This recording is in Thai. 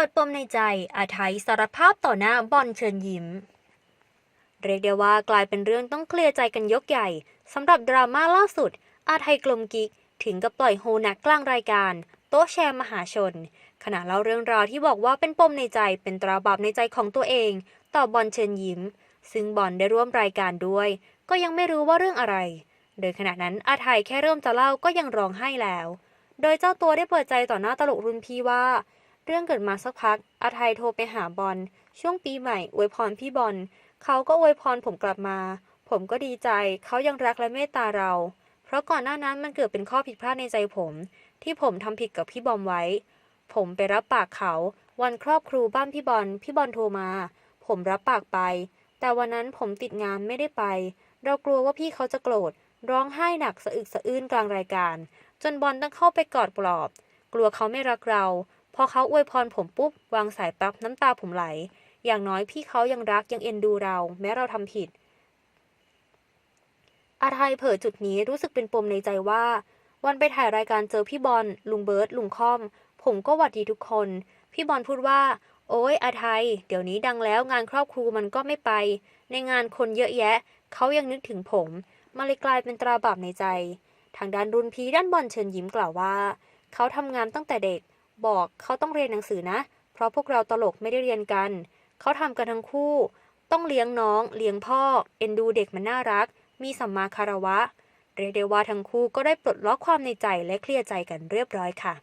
ปิดปมในใจอาไทยสารภาพต่อหน้าบอลเชิญยิ้ม เรียกได้ว่ากลายเป็นเรื่องต้องเคลียร์ใจกันยกใหญ่สำหรับดราม่าล่าสุด อาไทยกลมกิกถึงกับปล่อยโฮนักกลางรายการ โต๊ะแชร์มหาชน ขณะเล่าเรื่องราวที่บอกว่าเป็นปมในใจเป็นตราบาปในใจของตัวเอง ต่อบอลเชิญยิ้ม ซึ่งบอลได้ร่วมรายการด้วย ก็ยังไม่รู้ว่าเรื่องอะไร โดยขณะนั้นอาไทยแค่เริ่มจะเล่าก็ยังร้องไห้แล้ว โดยเจ้าตัวได้เปิดใจต่อหน้าตลกรุ่นพี่ว่า เรื่องเกิดมาสักพัก อาไทยโทรไปหาบอล ช่วงปีใหม่อวยพรพี่บอล เขาก็อวยพรผมกลับมา ผมก็ดีใจ เขายังรักและเมตตาเรา เพราะก่อนหน้านั้นมันเกิดเป็นข้อผิดพลาดในใจผม ที่ผมทำผิดกับพี่บอมไว้ ผมไปรับปากเขา วันครอบครูบ้านพี่บอล พี่บอลโทรมา ผมรับปากไป แต่วันนั้นผมติดงานไม่ได้ไป เรากลัวว่าพี่เขาจะโกรธ ร้องไห้หนักสะอึกสะอื้นกลางรายการ จนบอลต้องเข้าไปกอดปลอบ กลัวเขาไม่รักเรา พอเขาอวยพรผมปุ๊บ วางสายปั๊บน้ำตาผมไหล อย่างน้อยพี่เขายังรักยังเอ็นดูเรา แม้เราทำผิด อาไทยเผยจุดนี้รู้สึกเป็นปมในใจว่า วันไปถ่ายรายการเจอพี่บอลลุงเบิร์ตลุงค่อม ผมก็หวัดดีทุกคน พี่บอลพูดว่า โอ้ยอาไทยเดี๋ยวนี้ดังแล้วงานครอบครูมันก็ไม่ไป ในงานคนเยอะแยะ เขายังนึกถึงผมมาเลยกลายเป็นตราบาปในใจ ทางด้านรุ่นพี่ด้านบอลเชิญยิ้มกล่าวว่า เขาทำงานตั้งแต่เด็ก บอกเขาต้องเรียนหนังสือนะ เพราะพวกเราตลกไม่ได้เรียนกัน เขาทำกันทั้งคู่ ต้องเลี้ยงน้อง เลี้ยงพ่อ เอ็นดูเด็กมันน่ารัก มีสัมมาคารวะ เรียกได้ว่าทั้งคู่ก็ได้ปลดล็อกความในใจและเคลียร์ใจกันเรียบร้อยค่ะ